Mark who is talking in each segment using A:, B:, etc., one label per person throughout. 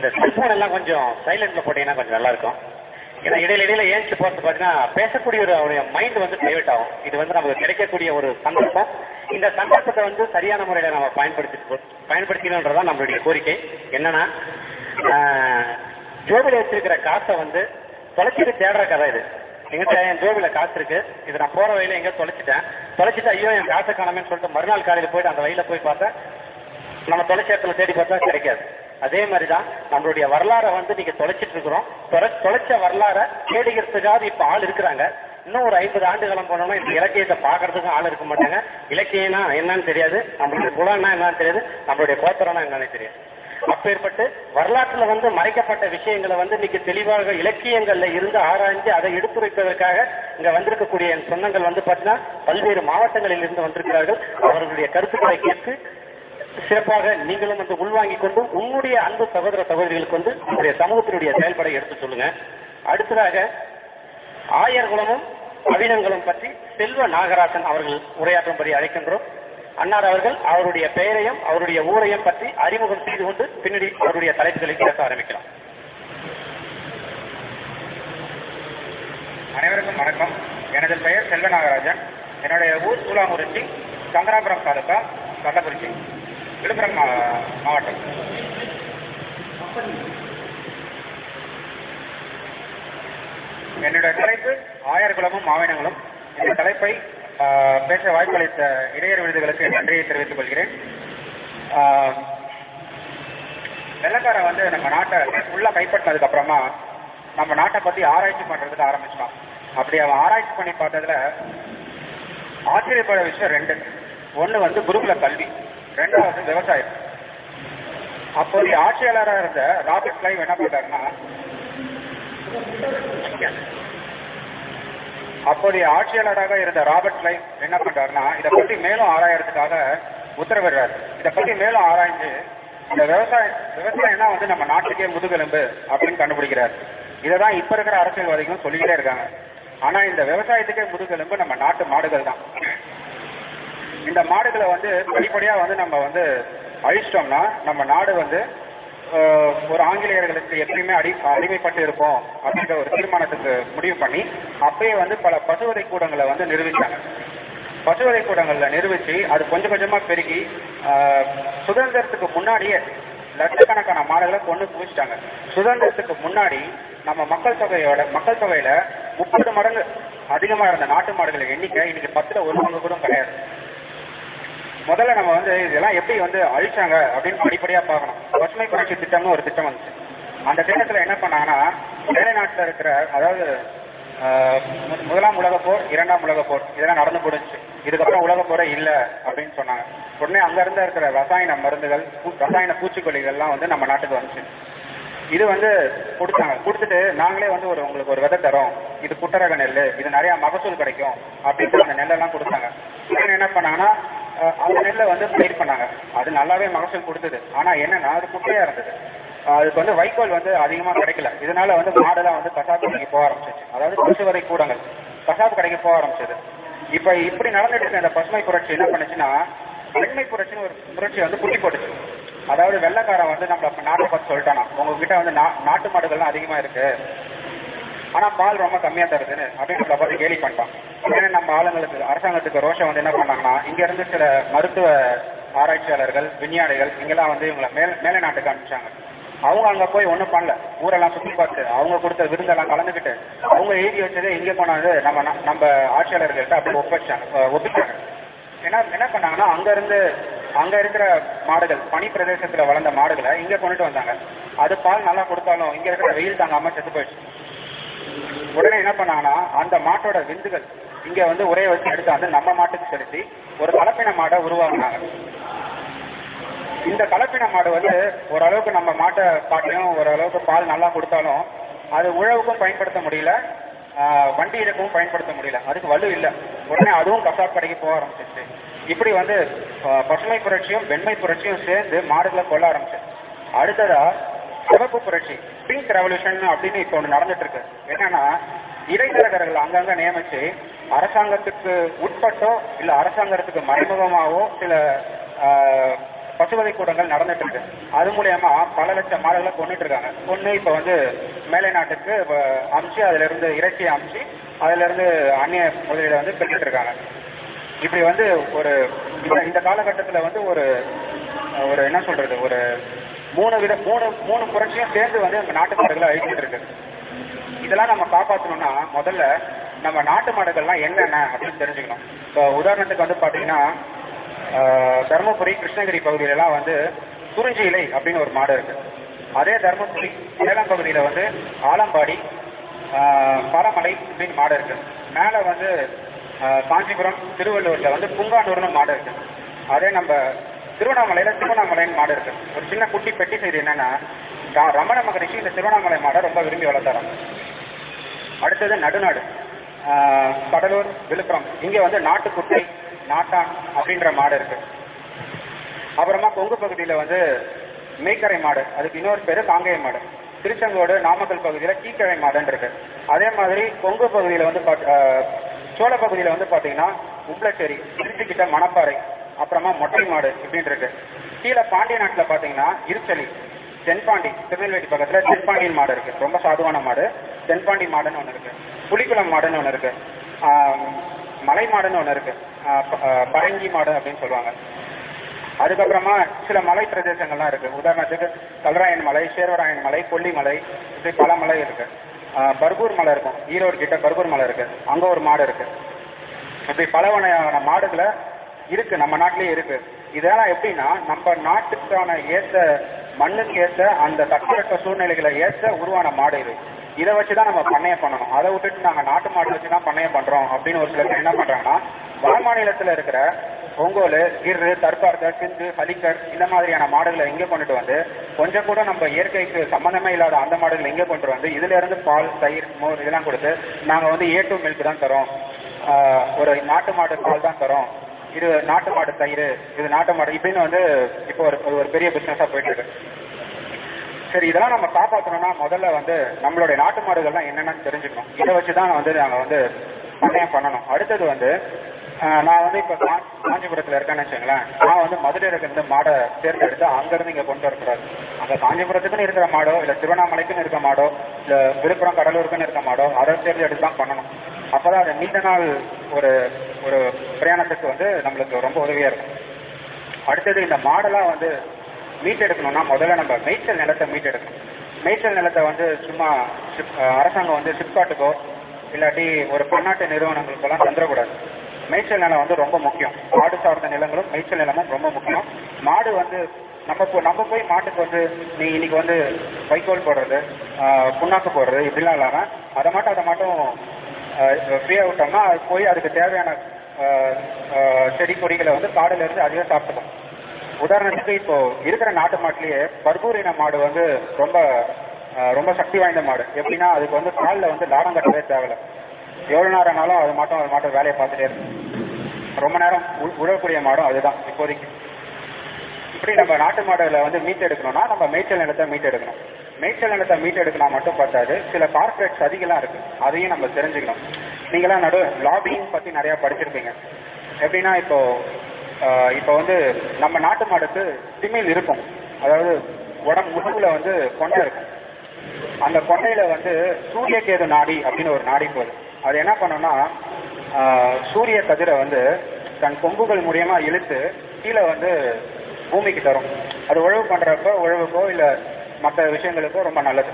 A: இந்த செல்போன் எல்லாம் கொஞ்சம் சைலண்ட்ல போட்டீங்கன்னா கொஞ்சம் நல்லா இருக்கும். ஏன்னா இடையில இடையில ஏஞ்சி போறது பாத்தீங்கன்னா பேசக்கூடிய ஒரு அவருடைய மைண்ட் வந்து டைவர்ட் ஆகும். இது வந்து நமக்கு கிடைக்கக்கூடிய ஒரு சந்தர்ப்பம். இந்த சந்தர்ப்பத்தை வந்து சரியான முறையில நம்ம பயன்படுத்தி பயன்படுத்தணுன்றதான் நம்மளுடைய கோரிக்கை. என்னன்னா ஆஹ், ஜோபில வச்சிருக்கிற காசை வந்து தொலைச்சிட்டு தேடுற கதை இது. எங்கிட்ட என் ஜோபில காசு இருக்கு. இது நான் போற வழியில எங்க தொலைச்சிட்டேன். தொலைச்சிட்டு ஐயோ என் காசை காணாமேன்னு சொல்லிட்டு மறுநாள் காலையில போயிட்டு அந்த வழியில போய் பார்த்தா நம்ம தொலைச்ச இடத்துல தேடி பார்த்தா கிடைக்காது. அதே மாதிரிதான் நம்மளுடைய வரலாறை வந்து நீங்க தொலைச்சிட்டு இருக்கிறோம். தொலை- தொலைச்ச வரலாறை தேடிக்கிறதுக்காக இப்ப ஆள் இருக்கிறாங்க. இன்னும் ஒரு ஐம்பது ஆண்டு காலம் போனோம்னா இந்த இலக்கியத்தை பாக்குறதுக்கும் ஆள் இருக்க மாட்டாங்க. இலக்கியம்னா என்னன்னு தெரியாது. நம்மளுடைய குலம்னா என்னன்னு தெரியாது. நம்மளுடைய கோத்திரம்னா என்னன்னு தெரியாது. அப்பேற்பட்டு வரலாற்றுல வந்து மறைக்கப்பட்ட விஷயங்களை வந்து இன்னைக்கு தெளிவாக இலக்கியங்கள்ல இருந்து ஆராய்ந்து அதை எடுத்துரைப்பதற்காக இங்க வந்திருக்கக்கூடிய என் சொந்தங்கள் வந்து பாத்தீங்கன்னா பல்வேறு மாவட்டங்களில் இருந்து வந்திருக்கிறார்கள். அவர்களுடைய கருத்துக்களை கேட்டு சிறப்பாக நீங்களும் வந்து உள்வாங்கிக் கொண்டு உன்னுடைய அன்பு சகோதர சகோதரிகளுக்கு வந்து உங்களுடைய சமூகத்தினுடைய செயல்பாடை எடுத்து சொல்லுங்க. அடுத்ததாக ஆயர்குலமும் அவினங்களும் பற்றி செல்வ நாகராசன் அவர்கள் உரையாற்றும்படி அழைக்கின்றோம். அன்னார் அவர்கள் அவருடைய பெயரையும் அவருடைய ஊரையும் பற்றி அறிமுகம் செய்து கொண்டு பின்னாடி அவருடைய தலைப்புகளை பேச ஆரம்பிக்கலாம்.
B: அனைவருக்கும் வணக்கம். எனது பெயர் செல்வ நாகராஜன். என்னுடைய ஊர் சூலாங்குறிச்சி சங்கராபுரம் தாலுகா கள்ளக்குறிச்சி. விழுப்புரம் மாவட்டம். என்னுடைய தலைப்பு ஆயர்குளமும் மாவினங்களும். இந்த தலைப்பை ஆஹ், பேச வாய்ப்பளித்த இடையர் விருதுகளுக்கு நன்றியை தெரிவித்துக் கொள்கிறேன். ஆஹ், வெள்ளக்காரன் வந்து நம்ம நாட்டை ஃபுல்லா கைப்பற்றினதுக்கு அப்புறமா நம்ம நாட்டை பத்தி ஆராய்ச்சி பண்றதுக்கு ஆரம்பிச்சிட்டான். அப்படி அவன் ஆராய்ச்சி பண்ணி பார்த்ததுல ஆச்சரியப்பட விஷயம் ரெண்டு. ஒன்னு வந்து குருகுல கல்வி. ரெண்டாவது விவசாயம். அப்போதைய ஆட்சியாளராக இருந்த ராபர்ட் கிளைவ் என்ன பண்றாருன்னா அப்போதைய ஆட்சியாளராக இருந்த ராபர்ட் கிளைவ் என்ன பண்றாருன்னா இதை பத்தி மேலும் ஆராயறதுக்காக உத்தரவிடுறாரு இதை பத்தி மேலும் ஆராய்ந்து இந்த விவசாயம் விவசாயம்னா வந்து நம்ம நாட்டுக்கே முதுகெலும்பு அப்படின்னு கண்டுபிடிக்கிறாரு. இதைதான் இப்ப இருக்கிற அரசியல்வாதிகளும் சொல்லிக்கிட்டே இருக்காங்க. ஆனா இந்த விவசாயத்துக்கே முதுகெலும்பு நம்ம நாட்டு மாடுகள் தான் இந்த மாடுகளை வந்து படிப்படியா வந்து நம்ம வந்து அழிச்சிட்டோம்னா நம்ம நாடு வந்து ஒரு ஆங்கிலேயர்களுக்கு எப்பயுமே அடி அடிமைப்பட்டு இருப்போம் அப்படின்ற ஒரு தீர்மானத்துக்கு முடிவு பண்ணி அப்பயே வந்து பல பசுவதை கூடங்களை வந்து நிரூபிச்சாங்க. பசுவதை கூடங்கள்ல நிரூபிச்சு அது கொஞ்சம் கொஞ்சமா பெருகி சுதந்திரத்துக்கு முன்னாடியே லட்சக்கணக்கான மாடுகளை கொண்டு குவிச்சிட்டாங்க. சுதந்திரத்துக்கு முன்னாடி நம்ம மக்கள் தொகையோட மக்கள் தொகையில முப்பது மடங்கு அதிகமா இருந்த நாட்டு மாடுகளின் எண்ணிக்கை இன்னைக்கு பத்துல ஒரு பங்கு கூட கிடையாது. முதல்ல நம்ம வந்து இதெல்லாம் எப்படி வந்து அழிச்சாங்க அப்படின்னு படிப்படியா பார்க்கணும். பசுமை புரட்சி திட்டம்னு ஒரு திட்டம் வந்துச்சு. அந்த திட்டத்துல என்ன பண்ணாங்கன்னா மேலை நாட்டுல இருக்கிற அதாவது ஆஹ், முதலாம் உலக போர் இரண்டாம் உலக போர் இதெல்லாம் நடந்து போடுச்சு இதுக்கப்புறம் உலக போரே இல்ல அப்படின்னு சொன்னாங்க. உடனே அங்க இருந்து இருக்கிற ரசாயன மருந்துகள் ரசாயன ரசாயன பூச்சிக்கொல்லிகள்லாம் வந்து நம்ம நாட்டுக்கு வந்துச்சு. இது வந்து கொடுத்தாங்க. கொடுத்துட்டு நாங்களே வந்து ஒரு உங்களுக்கு ஒரு விதை தரோம். இது குட்டரக நெல் இது நிறைய மகசூல் கிடைக்கும். அப்படின்ட்டு அந்த நெல்லெல்லாம் கொடுத்தாங்க. என்ன பண்ணாங்கன்னா அவங்க அந்த நெல்லை வந்து பயிர் பண்ணாங்க. அது நல்லாவே மகசூல் கொடுத்தது. ஆனா என்னன்னா அது குட்டையா இருந்தது. அதுக்கு வந்து வைக்கோல் வந்து அதிகமா கிடைக்கல. இதனால வந்து மாடெல்லாம் வந்து கசாப்பு கடைக்கு போக ஆரம்பிச்சிச்சு அதாவது பசுவதை கூடங்கள். கசாப்பு கடைக்கு போக ஆரம்பிச்சது. இப்ப இப்படி நடந்துட்டு இருக்க இந்த பசுமை புரட்சி என்ன பண்ணுச்சுன்னா வெண்மை புரட்சின்னு ஒரு புரட்சி வந்து குட்டி போட்டுச்சு. அதாவது வெள்ளக்காரன் வந்து நம்ம நாட்டை பார்த்து சொல்லிட்டானா. உங்ககிட்ட வந்து நா- நாட்டு மாடுகள்லாம் அதிகமா இருக்கு. ஆனா பால் ரொம்ப கம்மியா தருதுன்னு அப்படின்னு பார்த்து கேலி பண்ணிட்டான். உடனே நம்ம ஆளுங்களுக்கு அரசாங்கத்துக்கு ரோஷம் வந்து என்ன பண்ணாங்கன்னா இங்க இருந்து சில மருத்துவ ஆராய்ச்சியாளர்கள் விஞ்ஞானிகள் இங்கெல்லாம் வந்து இவங்களை மேல் மேல நாட்டுக்கு அனுப்பிச்சாங்க. அவங்க அங்க போய் ஒண்ணும் பண்ணல. ஊரெல்லாம் சுத்தி பார்த்து அவங்க கொடுத்த விருந்தெல்லாம் கலந்துக்கிட்டு அவங்க எழுதி வச்சதே இங்க கொண்டாந்து நம்ம நம்ம ஆட்சியாளர்கள்ட்ட அப்படி ஒப்பிச்சாங்க ஒப்பிச்சாங்க. என்ன என்ன பண்ணாங்கன்னா அங்க இருந்து அங்க இருக்கிற மாடுகள் பனி பிரதேசத்துல வளர்ந்த மாடுகளை இங்க கொண்டுட்டு வந்தாங்க. அது பால் நல்லா கொடுத்தாலும் இங்க இருக்கிற வெயில் தாங்காம செத்து போயிடுச்சு. உடனே என்ன பண்ணாங்கன்னா அந்த மாட்டோட விந்துகள் இங்க வந்து உரைய வச்சு எடுத்து வந்து நம்ம மாட்டுக்கு செலுத்தி ஒரு கலப்பின மாடை உருவாக்குனாங்க. இந்த கலப்பின மாடு வந்து ஓரளவுக்கு நம்ம மாட்டை பாட்டையும் ஓரளவுக்கு பால் நல்லா கொடுத்தாலும் அது உழவுக்கும் பயன்படுத்த முடியல வண்டி இறக்கவும் பயன்படுத்த முடியல. அதுக்கு வலு இல்லை. உடனே அதுவும் கசாப் கடைக்கு போக ஆரம்பிச்சிருச்சு. இப்படி வந்து பசுமை புரட்சியும் வெண்மை புரட்சியும் சேர்ந்து மாடுகளை கொள்ள ஆரம்பிச்சு அடுத்ததா சிவப்பு புரட்சி பிங்க் ரெவல்யூஷன் அப்படின்னு இப்போ ஒன்று நடந்துட்டு இருக்கு என்னன்னா இடைத்தரகர்கள் அங்கங்க நியமிச்சு அரசாங்கத்துக்கு உட்பட்டோ இல்ல அரசாங்கத்துக்கு மறைமுகமாவோ சில ஆஹ், பசுவதை கூட்டங்கள் நடந்துட்டு இருக்கு அது மூலியமா பல லட்சம் மாடுகளை கொண்டுட்டு இருக்காங்க கொண்டு இப்ப வந்து மேலை நாட்டுக்கு அமிச்சு அதுல இருந்து இறைச்சியை அமிச்சு அதுல இருந்து அந்நிய முதலீடு வந்து பெற்றுட்டு இருக்காங்க இப்படி வந்து ஒரு இந்த- இந்த காலகட்டத்துல வந்து ஒரு ஒரு என்ன சொல்றது ஒரு மூணு வித மூணு மூணு புரட்சியும் சேர்ந்து வந்து நம்ம நாட்டு மாடுகளை அழிச்சிட்டு இருக்கு இதெல்லாம் நம்ம காப்பாற்றணும்னா முதல்ல நம்ம நாட்டு மாடுகள்லாம் என்னென்ன அப்படின்னு தெரிஞ்சுக்கணும். இப்போ உதாரணத்துக்கு வந்து பாத்தீங்கன்னா தருமபுரி கிருஷ்ணகிரி பகுதியில எல்லாம் வந்து குறிஞ்சி இலை அப்படின்னு ஒரு மாடு இருக்கு. அதே தருமபுரி சேலம் பகுதியில வந்து ஆலம்பாடி பரமலை அப்படின்னு மாடு இருக்கு. மேல வந்து காஞ்சிபுரம் திருவள்ளூர்ல வந்து புங்கானூர்னு மாடு இருக்கு. அதே நம்ம திருவண்ணாமலையில திருவண்ணாமலைன்னு மாடு இருக்கு. ஒரு சின்ன குட்டி பெட்டி செய்தி என்னன்னா ரமண மகரிஷி இந்த திருவண்ணாமலை மாடை ரொம்ப விரும்பி வளர்த்தாராம். அடுத்தது நடுநாடு. ஆஹ், கடலூர் விழுப்புரம். இங்க வந்து நாட்டுக்குட்டை நாட்டான் அப்படின்ற மாடு இருக்கு. அப்புறமா கொங்கு பகுதியில வந்து மேய்க்கரை மாடு அதுக்கு இன்னொரு பேரு காங்கேய மாடு. திருச்செங்கோடு நாமக்கல் பகுதியில கீக்கரை மாடுன்னு இருக்கு. அதே மாதிரி கொங்கு பகுதியில வந்து சோழ பகுதியில வந்து பாத்தீங்கன்னா உப்ளச்சேரி திருச்சிக்கிட்ட மணப்பாறை அப்புறமா மொட்டை மாடு இப்படின்னு இருக்கு. கீழே பாண்டிய நாட்டுல பாத்தீங்கன்னா இருச்சலி தென்பாண்டி திருநெல்வேலி பக்கத்துல தென்பாண்டியன் மாடு இருக்கு. ரொம்ப சாதுவான மாடு. தென்பாண்டி மாடுன்னு ஒண்ணு இருக்கு. புலிக்குளம் மாடுன்னு ஒண்ணு இருக்கு. மலை மாடுன்னு ஒண்ணு இருக்கு. பரங்கி மாடு அப்படின்னு சொல்லுவாங்க. அதுக்கப்புறமா சில மலை பிரதேசங்கள்லாம் இருக்கு. உதாரணத்துக்கு கல்ராயன் மலை சேர்வராயன் மலை கொல்லிமலை இப்படி பல மலை இருக்கு. பர்கூர் மலை இருக்கும். ஈரோடு கிட்ட பர்கூர் மலை இருக்கு. அங்க ஒரு மாடு இருக்கு. இப்படி பல வகையான மாடுகளை இருக்கு நம்ம நாட்டிலேயே இருக்கு. இதெல்லாம் எப்படின்னா நம்ம நாட்டுக்கான ஏத்த மண்ணுக்கு ஏத்த அந்த தட்பவெப்ப சூழ்நிலைகளை ஏத்த உருவான மாடு இது. இதை வச்சுதான் நம்ம பண்ணைய பண்ணணும். அதை விட்டுட்டு நாங்க நாட்டு மாடு வச்சு தான் பண்றோம் அப்படின்னு ஒரு சில பேர் என்ன பண்றாங்கன்னா வட மாநிலத்துல இருக்கிற ஒங்கோலு கிர்ரு தர்பார்கர் சிந்து ஹலிக்கர் இந்த மாதிரியான மாடுகளை இங்க கொண்டுட்டு வந்து கொஞ்சம் கூட நம்ம இயற்கைக்கு சம்பந்தமே இல்லாத அந்த மாடுகளை இங்க கொண்டு வந்து இதுல இருந்து பால் தயிர் மோர் இதெல்லாம் கொடுத்து நாங்க வந்து ஏ டூ மில்க் தான் தரோம். ஒரு நாட்டு மாடு பால் தான் தரோம். இது நாட்டு மாடு தயிர் இது நாட்டு மாடு. இப்படின்னு வந்து இப்போ ஒரு ஒரு பெரிய பிசினஸா போயிட்டு இருக்கு. சரி இதெல்லாம் நம்ம காப்பாற்றணும்னா முதல்ல வந்து நம்மளுடைய நாட்டு மாடுகள்லாம் என்னென்னு தெரிஞ்சுக்கணும். இதை வச்சுதான் வந்து நாங்க வந்து பண்ணையம் பண்ணணும். அடுத்தது வந்து நான் வந்து இப்ப காஞ்சிபுரத்துல இருக்கேன்னு வச்சுங்களேன் நான் வந்து மதுரையில இருந்து மாடை தேர்ந்தெடுத்து அங்க இருந்து இங்க கொண்டு வரக்கூடாது. அந்த காஞ்சிபுரத்துக்குன்னு இருக்கிற மாடோ இல்ல திருவண்ணாமலைக்குன்னு இருக்க மாடோ இல்ல விழுப்புரம் கடலூருக்குன்னு இருக்க மாடோ அதை தேர்ந்தெடுத்து தான் பண்ணணும். அப்பதான் அது நீண்ட நாள் ஒரு ஒரு பிரயாணத்துக்கு வந்து நம்மளுக்கு ரொம்ப உதவியா இருக்கும். அடுத்தது இந்த மாடெல்லாம் வந்து மீட்டெடுக்கணும்னா முதல்ல நம்ம மேய்ச்சல் நிலத்தை மீட்டெடுக்கணும் மேய்ச்சல் நிலத்தை வந்து சும்மா அரசாங்கம் வந்து சிப்காட்டுக்கோ இல்லாட்டி ஒரு பன்னாட்டு நிறுவனங்களுக்கெல்லாம் தந்துடக்கூடாது. மேய்ச்சல் நிலம் வந்து ரொம்ப முக்கியம். மாடு சார்ந்த நிலங்களும் மேய்ச்சல் நிலமும் ரொம்ப முக்கியம். மாடு வந்து நம்ம போ- நம்ம போய் மாட்டுக்கு வந்து நீ இன்னைக்கு வந்து வைக்கோல் போடுறது புண்ணாக்கு போடுறது இப்படிலாம் இல்லாம அதை மட்டும் அதை மட்டும் ஃப்ரீயா விட்டோம்னா அது போய் அதுக்கு தேவையான செடி கொடிகளை வந்து காடுல இருந்து அதிகம் சாப்பிட்டுக்கும் உதாரணத்துக்கு இப்போ இருக்கிற நாட்டு மாட்டிலேயே பர்பூரின மாடு வந்து ரொம்ப ரொம்ப சக்தி வாய்ந்த மாடு. எப்படின்னா அதுக்கு வந்து காலில் வந்து லாடம் கட்டவே தேவையில்ல. எவ்வளவு நேரம் ஆனாலும் அது மாட்டும் அது மட்டும் வேலையை பார்த்துட்டே இருக்கும். ரொம்ப நேரம் உழக்கூடிய மாடும் அதுதான் இப்போதைக்கு. இப்படி நம்ம நாட்டு மாடுகளை வந்து மீட்டெடுக்கணும்னா நம்ம மேய்ச்சல் நிலத்தை மீட்டெடுக்கணும். மேய்ச்சல் நிலத்தை மீட்டெடுக்கணும் மட்டும் பத்தாது சில கார்பரேட் சதிகள்லாம் இருக்கு. அதையும் நம்ம தெரிஞ்சுக்கணும். நீங்களாம் நடு லாபிங் பத்தி நிறைய படிச்சிருப்பீங்க. எப்படின்னா இப்போ இப்போ வந்து நம்ம நாட்டு மாடுக்கு திமில் இருக்கும். அதாவது உடம்பு முதுகுல வந்து கொண்டை இருக்கும். அந்த கொண்டையில வந்து சூரிய கேது நாடி அப்படின்னு ஒரு நாடி போகுது. அது என்ன பண்ணோம்னா சூரிய கதிரை வந்து தன் கொம்புகள் மூலியமா இழுத்து கீழே வந்து பூமிக்கு தரும். அது உழவு பண்றப்ப உழவுக்கோ இல்ல மற்ற விஷயங்களுக்கும் ரொம்ப நல்லது.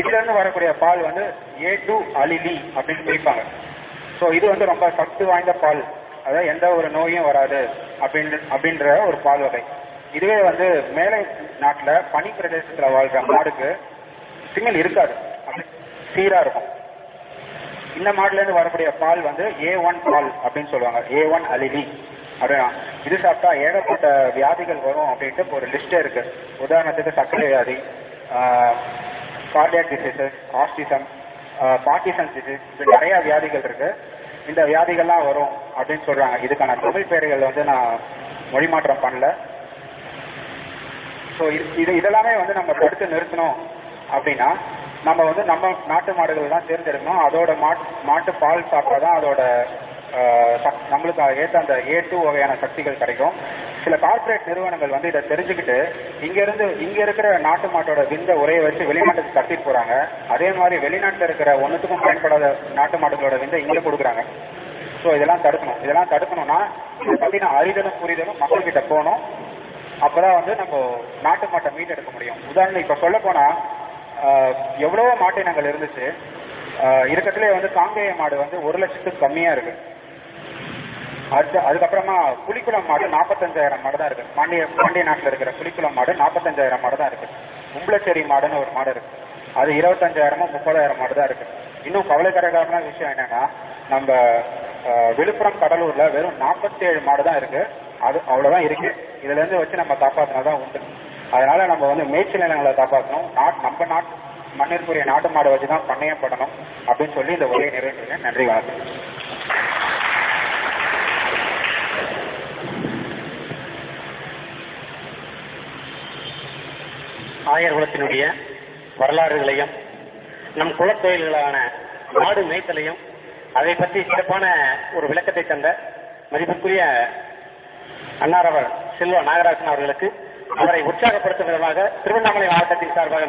B: இதுல இருந்து வரக்கூடிய பால் வந்து ஏ டு அலிலி அப்படின்னு குறிப்பாங்க ஸோ இது வந்து ரொம்ப சத்து வாய்ந்த பால். அதாவது எந்த ஒரு நோயும் வராது அப்படின்னு அப்படின்ற ஒரு பால் வகை. இதுவே வந்து மேலை நாட்டுல பனி பிரதேசத்துல வாழ்ற மாடுக்கு சிமில் இருக்காது. அப்படி சீரா இருக்கும். இந்த மாடுல இருந்து வரக்கூடிய பால் வந்து ஏ ஒன் பால் அப்படின்னு சொல்லுவாங்க. ஏ ஒன் அலிலி அப்படின்னா இது சாப்பிட்டா ஏகப்பட்ட வியாதிகள் வரும் அப்படின்ட்டு ஒரு லிஸ்ட் இருக்கு. உதாரணத்துக்கு சர்க்கரை வியாதி cardiac diseases autism Parkinson's disease இப்படி நிறைய வியாதிகள் இருக்கு. இந்த வியாதிகள்லாம் வரும் அப்படின்னு சொல்றாங்க. இதுக்கான தமிழ் பெயர்கள் வந்து நான் மொழிமாற்றம் பண்ணல. ஸோ இது இதெல்லாமே வந்து நம்ம தடுத்து நிறுத்தணும் அப்படின்னா நம்ம வந்து நம்ம நாட்டு மாடுகள் தான் தேர்ந்தெடுக்கணும். அதோட மாட்டு மாட்டு பால் சாப்பிட்டா தான் அதோட நம்மளுக்கு ஏற்ற அந்த ஏ டூ வகையான சக்திகள் கிடைக்கும். சில கார்ப்பரேட் நிறுவனங்கள் வந்து இதை தெரிஞ்சுக்கிட்டு இங்க இருந்து இங்க இருக்கிற நாட்டு மாட்டோட விந்த உரையை வச்சு வெளிநாட்டுக்கு கட்டிட்டு போறாங்க. அதே மாதிரி வெளிநாட்டுல இருக்கிற ஒண்ணுத்துக்கும் பயன்படாத நாட்டு மாடுகளோட விந்த இங்க கொடுக்குறாங்க. ஸோ இதெல்லாம் தடுக்கணும். இதெல்லாம் தடுக்கணும்னா இதை பத்தின அறிதலும் புரிதலும் மக்கள்கிட்ட போகணும். அப்பதான் வந்து நம்ம நாட்டு மாட்டை மீட்டெடுக்க முடியும். உதாரணம் இப்ப சொல்ல போனா ஆஹ், எவ்வளவோ மாட்டு இருந்துச்சு. ஆஹ், வந்து காங்கேய மாடு வந்து ஒரு லட்சத்துக்கு கம்மியா இருக்கு. அடுத்து அதுக்கப்புறமா புலிக்குளம் மாடு நாற்பத்தஞ்சாயிரம் மாடு தான் இருக்கு. பாண்டிய பாண்டிய நாட்டில் இருக்கிற புலிக்குளம் மாடு நாற்பத்தஞ்சாயிரம் மாடு தான் இருக்கு. உம்பளச்சேரி மாடுன்னு ஒரு மாடு இருக்கு. அது இருபத்தஞ்சாயிரமோ முப்பதாயிரம் மாடு தான் இருக்கு. இன்னும் கவலைக்கரகரமான விஷயம் என்னன்னா நம்ம விழுப்புரம் கடலூர்ல வெறும் 47 மாடு தான் இருக்கு. அது அவ்வளவுதான் இருக்கு. இதுல இருந்து வச்சு நம்ம காப்பாத்தினா தான் உண்டு. அதனால நம்ம வந்து மேய்ச்சல் நிலங்களை காப்பாற்றணும் நாட் நம்ம நாட்டு மண்ணிற்குரிய நாட்டு மாடை வச்சு தான் பண்ணையம் பண்ணணும் அப்படின்னு சொல்லி இந்த உரையை நிறைவேற்றுறேன் நன்றி வணக்கம்.
A: ஆயர் குலத்தினுடைய வரலாறுகளையும் நம் குலத்தொழில்களான மாடு மேய்த்தலையும் அதை பற்றி சிறப்பான ஒரு விளக்கத்தை தந்த மதிப்புக்குரிய அன்னாரவர் செல்வ நாகராஜன் அவர்களுக்கு அவரை உற்சாகப்படுத்தும் விதமாக திருவண்ணாமலை மாவட்டத்தின் சார்பாக